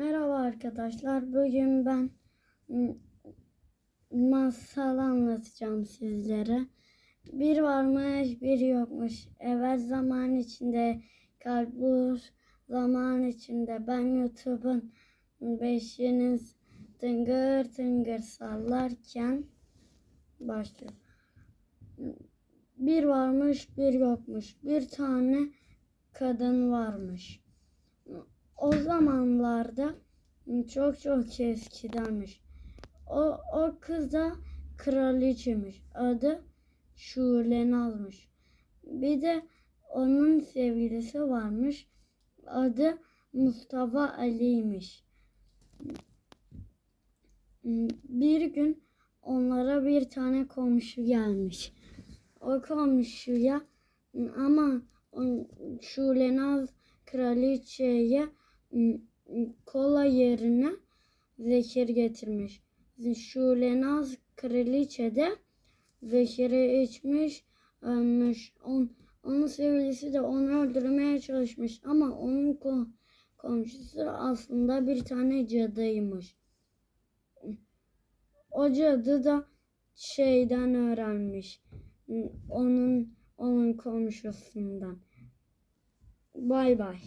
Merhaba arkadaşlar. Bugün ben masal anlatacağım sizlere. Bir varmış, bir yokmuş. Evvel zaman içinde kalbur, zaman içinde ben YouTube'un beşiniz tıngır tıngır sallarken başlıyor. Bir varmış, bir yokmuş. Bir tane kadın varmış o zamanlarda çok çok eskidenmiş. O, o kız da kraliçemiş. Adı Şulenaz'mış. Bir de onun sevgilisi varmış. Adı Mustafa Ali'ymiş. Bir gün onlara bir tane komşu gelmiş. O komşuya ama Şulenaz kraliçeye kola yerine zehir getirmiş. Şulenaz kraliçe de zehiri içmiş, ölmüş. On, onun sevgilisi de onu öldürmeye çalışmış ama onun ko- komşusu aslında bir tane cadıymış. O cadı da şeyden öğrenmiş. Onun onun komşusundan. Bay bay.